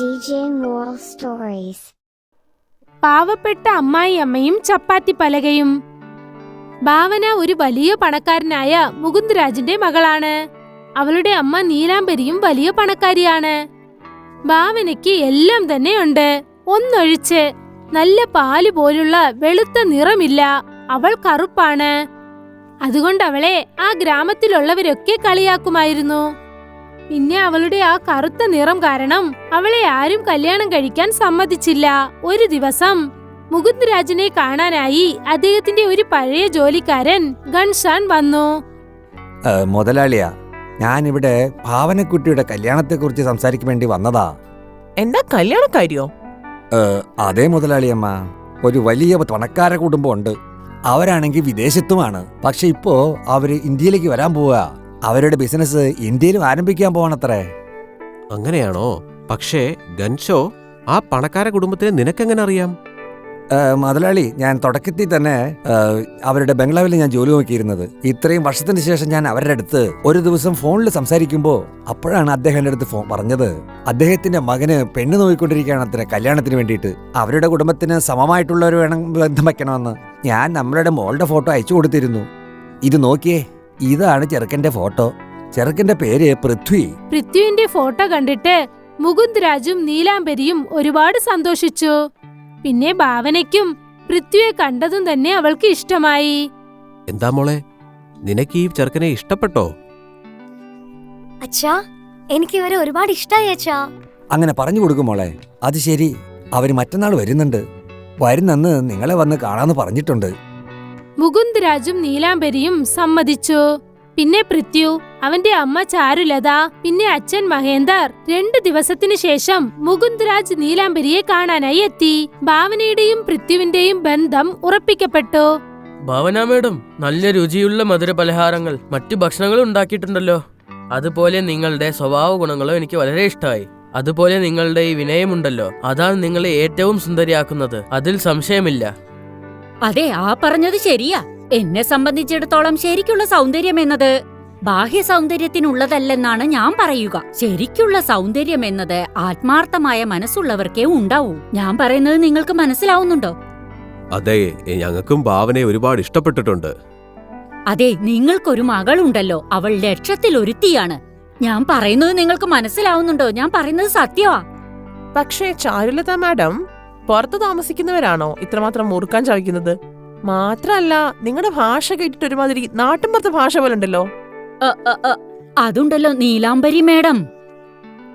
DJ അമ്മായി അമ്മയും പാവപ്പെട്ട ചപ്പാത്തി പലകയും. ഭാവന ഒരു വലിയ പണക്കാരനായ മുകുന്ദരാജിന്റെ മകളാണ്. അവളുടെ അമ്മ നീലാംബരിയും വലിയ പണക്കാരിയാണ്. ഭാവനയ്ക്ക് എല്ലാം തന്നെ ഉണ്ട് ഒന്നൊഴിച്ച് നല്ല പാൽ പോലുള്ള വെളുത്ത നിറമില്ല. അവൾ കറുപ്പാണ്. അതുകൊണ്ട് അവളെ ആ ഗ്രാമത്തിലുള്ളവരൊക്കെ കളിയാക്കുമായിരുന്നു. പിന്നെ അവളുടെ ആ കറുത്ത നിറം കാരണം അവളെ ആരും കല്യാണം കഴിക്കാൻ സമ്മതിച്ചില്ല. ഒരു ദിവസം മുകുന്ദ് രാജിനെ കാണാനായി അദ്ദേഹത്തിന്റെ ഒരു പഴയ ജോലിക്കാരൻ ഗൺഷാൻ വന്നു. മുതലാളിയാ ഞാൻ ഇവിടെ ഭാവനക്കുട്ടിയുടെ കല്യാണത്തെക്കുറിച്ച് സംസാരിക്കാൻ വേണ്ടി വന്നതാ. എന്താ കല്യാണ കാര്യോ അതേ മുതലാളിയമ്മ ഒരു വലിയ പണക്കാര കുടുംബമുണ്ട്. അവരാണെങ്കിൽ വിദേശത്തുമാണ്. പക്ഷെ ഇപ്പോ അവർ ഇന്ത്യയിലേക്ക് വരാൻ പോവുക അവരുടെ ബിസിനസ് ഇന്ത്യയിലും ആരംഭിക്കാൻ പോകണത്രേ അങ്ങനെയാണോ? പക്ഷേ ഗൻഷോ ആ പണക്കാര കുടുംബത്തിനെ നിനക്കെങ്ങനെ അറിയാം? മുതലാളി ഞാൻ തുടക്കത്തിൽ തന്നെ അവരുടെ ബംഗ്ലാവിൽ ഞാൻ ജോലി നോക്കിയിരുന്നത്. ഇത്രയും വർഷത്തിന് ശേഷം ഞാൻ അവരുടെ അടുത്ത് ഒരു ദിവസം ഫോണിൽ സംസാരിക്കുമ്പോൾ അപ്പോഴാണ് അദ്ദേഹം എന്റെ അടുത്ത് ഫോൺ പറഞ്ഞത്. അദ്ദേഹത്തിന്റെ മകന് പെണ്ണ് നോക്കിക്കൊണ്ടിരിക്കുകയാണ് അത്ര കല്യാണത്തിന് വേണ്ടിയിട്ട്. അവരുടെ കുടുംബത്തിന് സമമായിട്ടുള്ളവർ വേണം ബന്ധം വയ്ക്കണമെന്ന് ഞാൻ നമ്മളുടെ മോളുടെ ഫോട്ടോ അയച്ചു കൊടുത്തിരുന്നു. ഇത് നോക്കിയേ ഇതാണ് ചെറുക്കന്റെ ഫോട്ടോ. ചെറുക്കന്റെ പേര് പൃഥ്വി. പൃഥ്വിന്റെ ഫോട്ടോ കണ്ടിട്ട് മുകുന്ദ് രാജും നീലാംബരിയും ഒരുപാട് സന്തോഷിച്ചു. പിന്നെ ഭാവനയ്ക്കും പൃഥ്വിയെ കണ്ടതും തന്നെ അവൾക്ക് ഇഷ്ടമായി. എന്താ മോളെ? നിനക്ക് ഈ ചെറുക്കനെ ഇഷ്ടപ്പെട്ടോ? അച്ഛാ എനിക്ക് ഇവരെ ഒരുപാട് ഇഷ്ടമായി അച്ഛാ. അങ്ങനെ പറഞ്ഞു കൊടുക്കും മോളെ. അത് ശരി. അവർ മറ്റന്നാൾ വരുന്നുണ്ട്. വരുന്നെന്ന് നിങ്ങളെ വന്ന് കാണാന്ന് പറഞ്ഞിട്ടുണ്ട്. മുകുന്ദരാജും നീലാംബരിയും സമ്മതിച്ചു. പിന്നെ പൃഥ്വി അവന്റെ അമ്മ ചാരുലത പിന്നെ അച്ഛൻ മഹേന്ദർ രണ്ടു ദിവസത്തിനു ശേഷം മുകുന്ദരാജ് നീലാംബരിയെ കാണാനായി എത്തി. ഭാവനയുടെയും പൃഥ്വിന്റെയും ബന്ധം ഉറപ്പിക്കപ്പെട്ടു. ഭാവന മേഡം നല്ല രുചിയുള്ള മധുര പലഹാരങ്ങൾ മറ്റു ഭക്ഷണങ്ങളും ഉണ്ടാക്കിയിട്ടുണ്ടല്ലോ. അതുപോലെ നിങ്ങളുടെ സ്വഭാവ ഗുണങ്ങളും എനിക്ക് വളരെ ഇഷ്ടമായി. അതുപോലെ നിങ്ങളുടെ ഈ വിനയമുണ്ടല്ലോ. അതാണ് നിങ്ങളെ ഏറ്റവും സുന്ദരിയാക്കുന്നത്. അതിൽ സംശയമില്ല. അതെ ആ പറഞ്ഞത് ശരിയാ. എന്നെ സംബന്ധിച്ചിടത്തോളം ശരിക്കുള്ള സൗന്ദര്യം എന്നത് ബാഹ്യ സൗന്ദര്യത്തിനുള്ളതല്ലെന്നാണ് ഞാൻ പറയുക. ശരിക്കുള്ള സൗന്ദര്യം എന്നത് ആത്മാർത്ഥമായ മനസ്സുള്ളവർക്കേ ഉണ്ടാവൂ. ഞാൻ പറയുന്നത് നിങ്ങൾക്ക് മനസ്സിലാവുന്നുണ്ടോ? അതെ ഞങ്ങൾക്കും ഭാവനയെ ഒരുപാട് ഇഷ്ടപ്പെട്ടിട്ടുണ്ട്. അതെ നിങ്ങൾക്കൊരു മകളുണ്ടല്ലോ. അവൾ ലക്ഷത്തിൽ ഒരുത്തിയാണ്. ഞാൻ പറയുന്നത് നിങ്ങൾക്ക് മനസ്സിലാവുന്നുണ്ടോ? ഞാൻ പറയുന്നത് സത്യമാ പക്ഷേ ചാരുലത മാഡം പുറത്ത് താമസിക്കുന്നവരാണോ ഇത്രമാത്രം മുറുക്കാൻ ചവയ്ക്കുന്നത്? മാത്രല്ല നിങ്ങളുടെ ഭാഷ കേട്ടിട്ട് ഒരുമാതിരി നാട്ടിൻപുറത്തെ ഭാഷ പോലെ ഉണ്ടല്ലോ. അതുണ്ടല്ലോ നീലാംബരി മേഡം.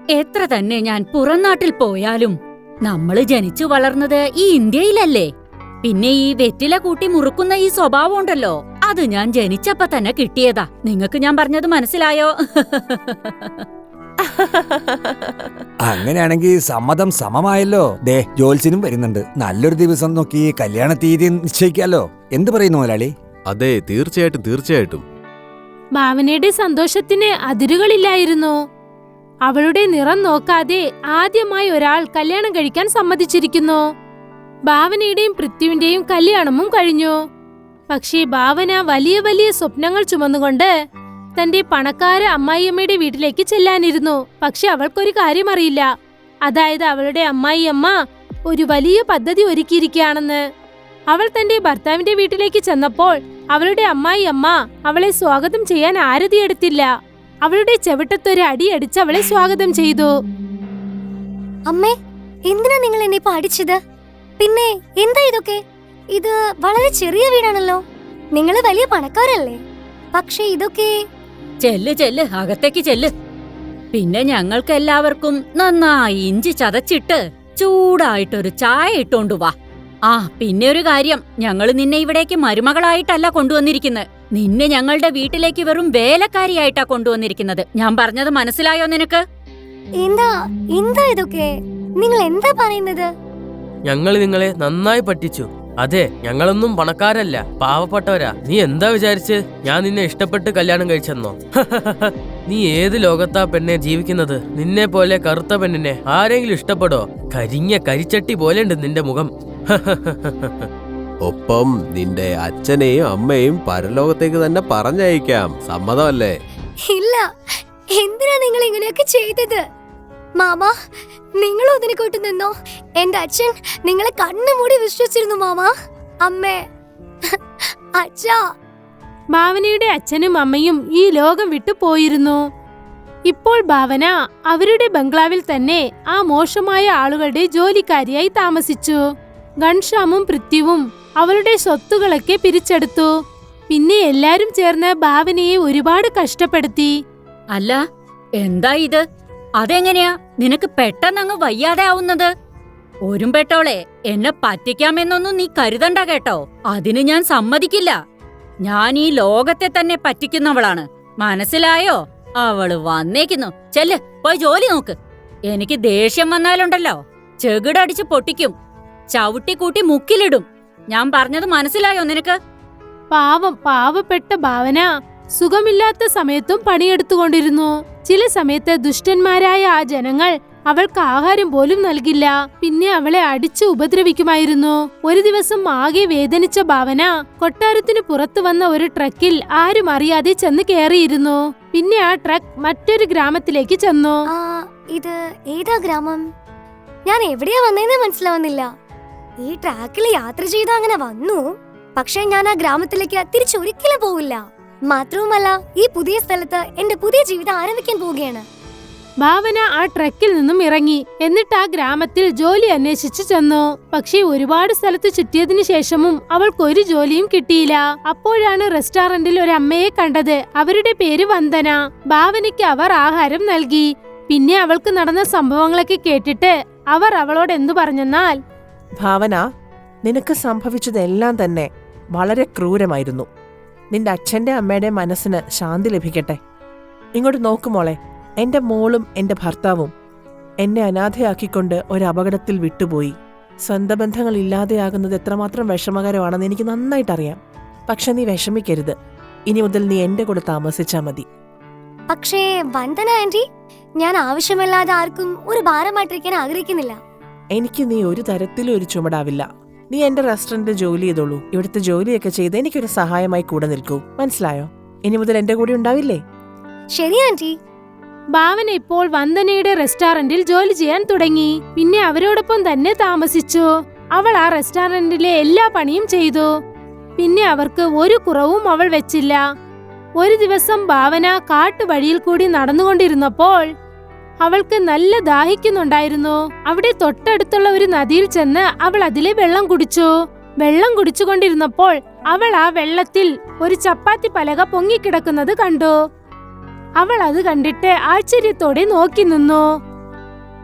എത്ര തന്നെ ഞാൻ പുറം നാട്ടിൽ പോയാലും നമ്മൾ ജനിച്ചു വളർന്നത് ഈ ഇന്ത്യയിലല്ലേ? പിന്നെ ഈ വെറ്റില കൂട്ടി മുറുക്കുന്ന ഈ സ്വഭാവം ഉണ്ടല്ലോ. അത് ഞാൻ ജനിച്ചപ്പോ തന്നെ കിട്ടിയതാ. നിങ്ങക്ക് ഞാൻ പറഞ്ഞത് മനസ്സിലായോ? അങ്ങനെയാണെങ്കിൽ സമ്മതം സമമായല്ലോ. ദേ ജോൽസിനും വരുന്നുണ്ട്. നല്ലൊരു ദിവസം നോക്കി കല്യാണ തീയതി നിശ്ചയിക്കാലോ. എന്ത് പറയുന്നു മുതലാളി? അതെ തീർച്ചയായിട്ടും തീർച്ചയായിട്ടും. ഭാവനയുടെ സന്തോഷത്തിന് അതിരുകളില്ലായിരുന്നു. അവളുടെ നിറം നോക്കാതെ ആദ്യമായി ഒരാൾ കല്യാണം കഴിക്കാൻ സമ്മതിച്ചിരിക്കുന്നു. ഭാവനയുടെയും പൃഥ്വിന്റെയും കല്യാണവും കഴിഞ്ഞു. പക്ഷേ ഭാവന വലിയ വലിയ സ്വപ്നങ്ങൾ ചുമന്നുകൊണ്ട് തന്റെ പണക്കാര അമ്മായിയമ്മയുടെ വീട്ടിലേക്ക് ചെല്ലാനിരുന്നു. പക്ഷെ അവൾക്കൊരു കാര്യം അറിയില്ല അതായത് അവളുടെ അമ്മായിയമ്മ ഒരു വലിയ പദ്ധതി ഒരുക്കിയിരിക്കുകയാണെന്ന്. അവൾ തന്റെ ഭർത്താവിന്റെ വീട്ടിലേക്ക് ചെന്നപ്പോൾ അവളുടെ അമ്മായിയമ്മ അവളെ സ്വാഗതം ചെയ്യാൻ ആരതിയെടുത്തില്ല അവളുടെ ചെവിട്ടത്തൊരു അടിയടിച്ച് അവളെ സ്വാഗതം ചെയ്തു. അമ്മേ എന്തിനാ നിങ്ങൾ എന്നെ ഇപ്പൊ അടിച്ചത്? പിന്നെ എന്താ ഇതൊക്കെ? ഇത് വളരെ ചെറിയ വീടാണല്ലോ. നിങ്ങൾ വലിയ പണക്കാരല്ലേ. പക്ഷെ ഇതൊക്കെ ചെല്ല് ചെല്ല് അകത്തേക്ക് ചെല്ല്. പിന്നെ ഞങ്ങൾക്ക് എല്ലാവർക്കും നന്നായി ഇഞ്ചി ചതച്ചിട്ട് ചൂടായിട്ടൊരു ചായ ഇട്ടോണ്ടു വാ. ആ പിന്നെ ഒരു കാര്യം. ഞങ്ങൾ നിന്നെ ഇവിടേക്ക് മരുമകളായിട്ടല്ല കൊണ്ടുവന്നിരിക്കുന്നത് നിന്നെ ഞങ്ങളുടെ വീട്ടിലേക്ക് വെറും വേലക്കാരിയായിട്ടാ കൊണ്ടുവന്നിരിക്കുന്നത്. ഞാൻ പറഞ്ഞത് മനസ്സിലായോ നിനക്ക്? എന്താ? എന്താ ഇതൊക്കെ? നിങ്ങൾ എന്താ പറയുന്നത്? ഞങ്ങൾ നിങ്ങളെ നന്നായി പറ്റിച്ചു. അതെ ഞങ്ങളൊന്നും പണക്കാരല്ല. പാവപ്പെട്ടവരാ. നീ എന്താ വിചാരിച്ച്? ഞാൻ നിന്നെ ഇഷ്ടപ്പെട്ട് കല്യാണം കഴിച്ചെന്നോ? നീ ഏത് ലോകത്താ പെണ്ണെ ജീവിക്കുന്നത്? നിന്നെ പോലെ കറുത്ത പെണ്ണിനെ ആരെങ്കിലും ഇഷ്ടപ്പെടോ കരിഞ്ഞ കരിച്ചട്ടി പോലെയുണ്ട് നിന്റെ മുഖം. ഒപ്പം നിന്റെ അച്ഛനെയും അമ്മയും പരലോകത്തേക്ക് തന്നെ പറഞ്ഞയക്കാം. സമ്മതമല്ലേ? ഇല്ല. എന്തിനാ നിങ്ങൾ ഇങ്ങനെയൊക്കെ ചെയ്തത്? മാമ നിങ്ങളും അതിനെ കൂട്ടി നിന്നോ? എന്റെ അച്ഛൻ നിങ്ങളെ കണ്ണുമൂടി വിശ്വസിച്ചിരുന്നു മാമ. അമ്മേ അച്ഛാ. ഭാവനയുടെ അച്ഛനും അമ്മയും ഈ ലോകം വിട്ടു പോയിരുന്നു. ഇപ്പോൾ ഭാവന അവരുടെ ബംഗ്ലാവിൽ തന്നെ ആ മോശമായ ആളുകളുടെ ജോലിക്കാരിയായി താമസിച്ചു. ഗൺഷാമും പൃഥ്വിയും അവരുടെ സ്വത്തുകളൊക്കെ പിരിച്ചെടുത്തു. പിന്നെ എല്ലാരും ചേർന്ന് ഭാവനയെ ഒരുപാട് കഷ്ടപ്പെടുത്തി. അല്ല എന്താ ഇത്? അതെങ്ങനെയാ? നിനക്ക് പെട്ടെന്നങ്ങ് വയ്യാതെ ആവുന്നത്. ഒരുമ്പെട്ടോളെ എന്നെ പറ്റിക്കാമെന്നൊന്നും നീ കരുതണ്ട കേട്ടോ. അതിന് ഞാൻ സമ്മതിക്കില്ല. ഞാൻ ഈ ലോകത്തെ തന്നെ പറ്റിക്കുന്നവളാണ്. മനസ്സിലായോ? അവൾ വന്നേക്കുന്നു. ചെല്ല് പോയി ജോലി നോക്ക്. എനിക്ക് ദേഷ്യം വന്നാലുണ്ടല്ലോ. ചെകിടടിച്ച് പൊട്ടിക്കും. ചവിട്ടിക്കൂട്ടി മുക്കിലിടും. ഞാൻ പറഞ്ഞത് മനസ്സിലായോ നിനക്ക്? പാവം പാവപ്പെട്ട ഭാവന. സുഖമില്ലാത്ത സമയത്തും പണിയെടുത്തുകൊണ്ടിരുന്നു. ചില സമയത്ത് ദുഷ്ടന്മാരായ ആ ജനങ്ങൾ അവൾക്ക് ആഹാരം പോലും നൽകില്ല. പിന്നെ അവളെ അടിച്ചു ഉപദ്രവിക്കുമായിരുന്നു. ഒരു ദിവസം ആകെ വേദനിച്ച ഭാവന കൊട്ടാരത്തിന് പുറത്തു വന്ന ഒരു ട്രക്കിൽ ആരും അറിയാതെ ചെന്ന് കയറിയിരുന്നു. പിന്നെ ആ ട്രക്ക് മറ്റൊരു ഗ്രാമത്തിലേക്ക് ചെന്നു. ഇത് ഏതാ ഗ്രാമം? ഞാൻ എവിടെയാ വന്നതെന്ന് മനസ്സിലാവുന്നില്ല. ഈ ട്രാക്കിൽ യാത്ര ചെയ്ത് അങ്ങനെ വന്നു. പക്ഷെ ഞാൻ ആ ഗ്രാമത്തിലേക്ക് തിരിച്ചൊരിക്കലും പോവില്ല. മാത്രവുമല്ല ഈ പുതിയ സ്ഥലത്ത് എന്റെ പുതിയ ജീവിതം ആരംഭിക്കാൻ പോവുകയാണ്. ഭാവന ആ ട്രക്കിൽ നിന്നും ഇറങ്ങി. എന്നിട്ട് ആ ഗ്രാമത്തിൽ ജോലി അന്വേഷിച്ചു ചെന്നു. പക്ഷേ ഒരുപാട് സ്ഥലത്ത് ചുറ്റിയതിനു ശേഷവും അവൾക്ക് ഒരു ജോലിയും കിട്ടിയില്ല. അപ്പോഴാണ് റെസ്റ്റോറന്റിൽ ഒരു അമ്മയെ കണ്ടത്. അവരുടെ പേര് വന്ദന. ഭാവനയ്ക്ക് അവർ ആഹാരം നൽകി. പിന്നെ അവൾക്ക് നടന്ന സംഭവങ്ങളൊക്കെ കേട്ടിട്ട് അവർ അവളോട് എന്തു പറഞ്ഞെന്നാൽ ഭാവന നിനക്ക് സംഭവിച്ചതെല്ലാം തന്നെ വളരെ ക്രൂരമായിരുന്നു. നിന്റെ അച്ഛന്റെ അമ്മയുടെ മനസ്സിന് ശാന്തി ലഭിക്കട്ടെ. ഇങ്ങോട്ട് നോക്കുമോളെ എന്റെ മോളും എന്റെ ഭർത്താവും എന്നെ അനാഥയാക്കിക്കൊണ്ട് ഒരു അപകടത്തിൽ വിട്ടുപോയി. സ്വന്തം ബന്ധങ്ങൾ ഇല്ലാതെയാകുന്നത് എത്രമാത്രം വിഷമകരമാണെന്ന് എനിക്ക് നന്നായിട്ടറിയാം. പക്ഷെ നീ വിഷമിക്കരുത്. ഇനി മുതൽ നീ എന്റെ കൂടെ താമസിച്ചാ മതി. പക്ഷേ വന്ദന ആന്റി ഞാൻ ആവശ്യമില്ലാതെ ആർക്കും ഒരു ഭാരമായിട്ടിരിക്കാൻ ആഗ്രഹിക്കുന്നില്ല. എനിക്ക് നീ ഒരു തരത്തിലും ഒരു ചുമടാവില്ല. നീ എന്റെ റെസ്റ്റോറന്റിൽ ജോലി ചെയ്തോളൂ. ഇവിടുത്തെ ജോലിയൊക്കെ ചെയ്ത് എനിക്കൊരു സഹായമായി കൂടെ നിൽക്കൂ. മനസ്സിലായോ? ഇനി മുതൽ എന്റെ കൂടെ ഉണ്ടാവില്ലേ? ശരി ആന്റി. ഭാവന ഇപ്പോൾ വന്ദനയുടെ റെസ്റ്റോറന്റിൽ ജോലി ചെയ്യാൻ തുടങ്ങി. പിന്നെ അവരോടൊപ്പം തന്നെ താമസിച്ചു. അവൾ ആ റെസ്റ്റോറന്റിലെ എല്ലാ പണിയും ചെയ്തു. പിന്നെ അവർക്ക് ഒരു കുറവും അവൾ വെച്ചില്ല. ഒരു ദിവസം ഭാവന കാട്ടുവഴിയിൽ കൂടി നടന്നുകൊണ്ടിരുന്നപ്പോൾ അവൾക്ക് നല്ല ദാഹിക്കുന്നുണ്ടായിരുന്നു. അവിടെ തൊട്ടടുത്തുള്ള ഒരു നദിയിൽ ചെന്ന് അവൾ അതിലെ വെള്ളം കുടിച്ചു. വെള്ളം കുടിച്ചുകൊണ്ടിരുന്നപ്പോൾ അവൾ ആ വെള്ളത്തിൽ ഒരു ചപ്പാത്തി പലക പൊങ്ങിക്കിടക്കുന്നത് കണ്ടു. അവൾ അത് കണ്ടിട്ട് ആശ്ചര്യത്തോടെ നോക്കി നിന്നു.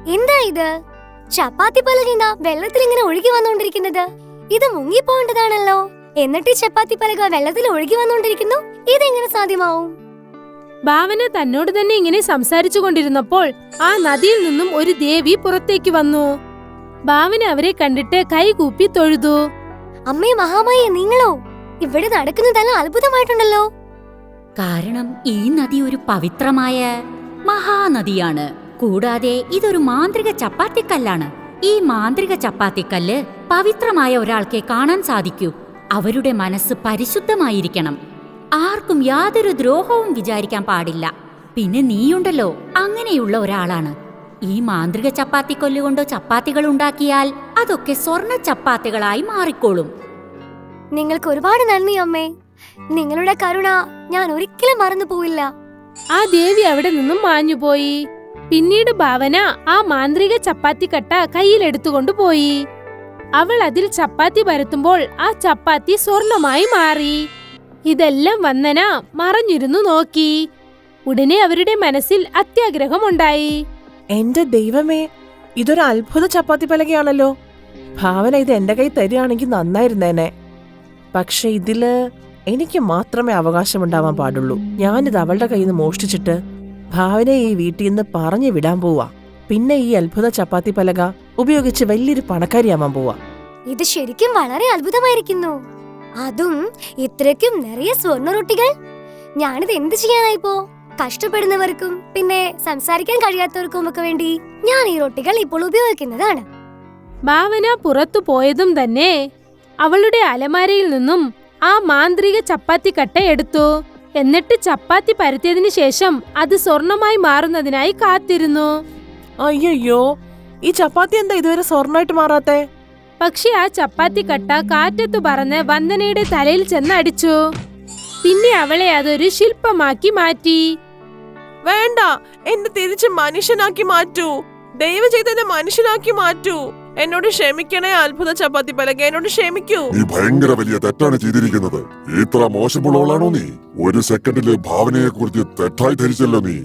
എന്താ ഇത്? ചപ്പാത്തി പലക വെള്ളത്തിൽ ഇങ്ങനെ ഒഴുകി വന്നുകൊണ്ടിരിക്കുന്നത്? ഇത് മുങ്ങിപ്പോണ്ടതാണല്ലോ എന്നിട്ട് ചപ്പാത്തി പലക വെള്ളത്തിൽ ഒഴുകി വന്നുകൊണ്ടിരിക്കുന്നു? ഇതെങ്ങനെ സാധ്യമാവും? ഭാവന തന്നോട് തന്നെ ഇങ്ങനെ സംസാരിച്ചു കൊണ്ടിരുന്നപ്പോൾ ആ നദിയിൽ നിന്നും ഒരു ദേവി പുറത്തേക്ക് വന്നു. ഭാവന അവരെ കണ്ടിട്ട് കൈകൂപ്പി തൊഴുതു. അമ്മേ മഹാമായെ നിങ്ങളോ? ഇവിടെ നടക്കുന്നതെല്ലാം അത്ഭുതമായിട്ടുണ്ടല്ലോ. കാരണം ഈ നദി ഒരു പവിത്രമായ മഹാനദിയാണ്. കൂടാതെ ഇതൊരു മാന്ത്രിക ചപ്പാത്തിക്കല്ലാണ്. ഈ മാന്ത്രിക ചപ്പാത്തിക്കല്ല് പവിത്രമായ ഒരാൾക്കെ കാണാൻ സാധിക്കൂ. അവരുടെ മനസ്സ് പരിശുദ്ധമായിരിക്കണം. ആർക്കും യാതൊരു ദ്രോഹവും വിചാരിക്കാൻ പാടില്ല. പിന്നെ നീയുണ്ടല്ലോ അങ്ങനെയുള്ള ഒരാളാണ്. ഈ മാന്ത്രിക ചപ്പാത്തി കൊല്ലുകൊണ്ടോ ചപ്പാത്തികൾ ഉണ്ടാക്കിയാൽ അതൊക്കെ സ്വർണ ചപ്പാത്തികളായി മാറിക്കോളും. നിങ്ങൾക്ക് ഒരുപാട് നന്ദി അമ്മേ. നിങ്ങളുടെ കരുണ ഞാൻ ഒരിക്കലും മറന്നു പോയില്ല ആ ദേവി അവിടെ നിന്നും മാഞ്ഞുപോയി പിന്നീട് ഭാവന ആ മാന്ത്രിക ചപ്പാത്തി കട്ട കയ്യിലെടുത്തുകൊണ്ട് പോയി. അവൾ അതിൽ ചപ്പാത്തി പരത്തുമ്പോൾ ആ ചപ്പാത്തി സ്വർണമായി മാറി. ഇതെല്ലാം വന്നന മറഞ്ഞിരുന്നു നോക്കി. ഉടനെ അവരുടെ മനസ്സിൽ അത്യാഗ്രഹമുണ്ടായി. എന്റെ ദൈവമേ ഇതൊരു അത്ഭുത ചപ്പാത്തി പലകയാണല്ലോ. ഭാവന ഇത് എന്റെ കൈ തരികയാണെങ്കിൽ നന്നായിരുന്നേനെ. പക്ഷെ ഇതിൽ എനിക്ക് മാത്രമേ അവകാശമുണ്ടാവാൻ പാടുള്ളൂ. ഞാനിത് അവളുടെ കയ്യിൽ നിന്ന് മോഷ്ടിച്ചിട്ട് ഭാവനയെ ഈ വീട്ടിൽ നിന്ന് പറഞ്ഞു വിടാൻ പോവാ. പിന്നെ ഈ അത്ഭുത ചപ്പാത്തി പലക ഉപയോഗിച്ച് വലിയൊരു പണക്കാരിയാവാൻ പോവാ. ഇത് ശരിക്കും വളരെ അത്ഭുതമായിരിക്കുന്നു. അതും ഇത്രയ്ക്കും നിറയെ സ്വർണ റൊട്ടികൾ ഞാനിത് എന്ത് ചെയ്യാനായിപ്പോ? കഷ്ടപ്പെടുന്നവർക്കും പിന്നെ സംസാരിക്കാൻ കഴിയാത്തവർക്കും ഒക്കെ വേണ്ടി ഞാൻ ഈ റൊട്ടികൾ ഇപ്പോൾ ഉപയോഗിക്കുന്നതാണ്. ഭാവന പുറത്തു പോയതും തന്നെ അവളുടെ അലമാരയിൽ നിന്നും ആ മാന്ത്രിക ചപ്പാത്തി കട്ട എടുത്തു. എന്നിട്ട് ചപ്പാത്തി പരത്തിയതിനു ശേഷം അത് സ്വർണമായി മാറുന്നതിനായി കാത്തിരുന്നു. അയ്യോ ഈ ചപ്പാത്തി എന്താ ഇതുവരെ സ്വർണമായിട്ട് മാറാത്തെ? പക്ഷെ ആ ചപ്പാത്തി കട്ട കാറ്റത്തു പറന്ന് വന്ദനയുടെ തലയിൽ ചെന്ന് അടിച്ചു പിന്നെ അവളെ അതൊരു ശില്പമാക്കി മാറ്റി. വേണ്ട എന്നെ തിരിച്ച് മനുഷ്യനാക്കി മാറ്റൂ. ദയവ് ചെയ്ത് എന്നെ മനുഷ്യനാക്കി മാറ്റൂ. എന്നോട് ക്ഷമിക്കണേ അത്ഭുത ചപ്പാത്തി പലക എന്നോട് ക്ഷമിക്കൂ. നീ ഭയങ്കര വലിയ തെറ്റാണ് ചെയ്തിരിക്കുന്നത്. ഇത്ര മോശമുള്ളവളാണോ നീ? ഒരു സെക്കൻഡിൽ ഭാവനയെ കുറിച്ച് തെറ്റായി ധരിച്ചല്ലോ നീ.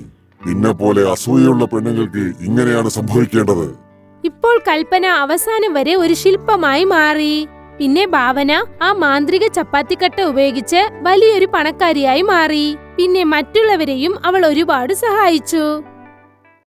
നിന്നെ പോലെ അസൂയുള്ള പെണ്ണുങ്ങൾക്ക് ഇങ്ങനെയാണ് സംഭവിക്കേണ്ടത്. ഇപ്പോൾ കൽപ്പന അവസാനം വരെ ഒരു ശില്പമായി മാറി. പിന്നെ ഭാവന ആ മാന്ത്രിക ചപ്പാത്തിക്കട്ട ഉപയോഗിച്ച് വലിയൊരു പണക്കാരിയായി മാറി. പിന്നെ മറ്റുള്ളവരെയും അവൾ ഒരുപാട് സഹായിച്ചു.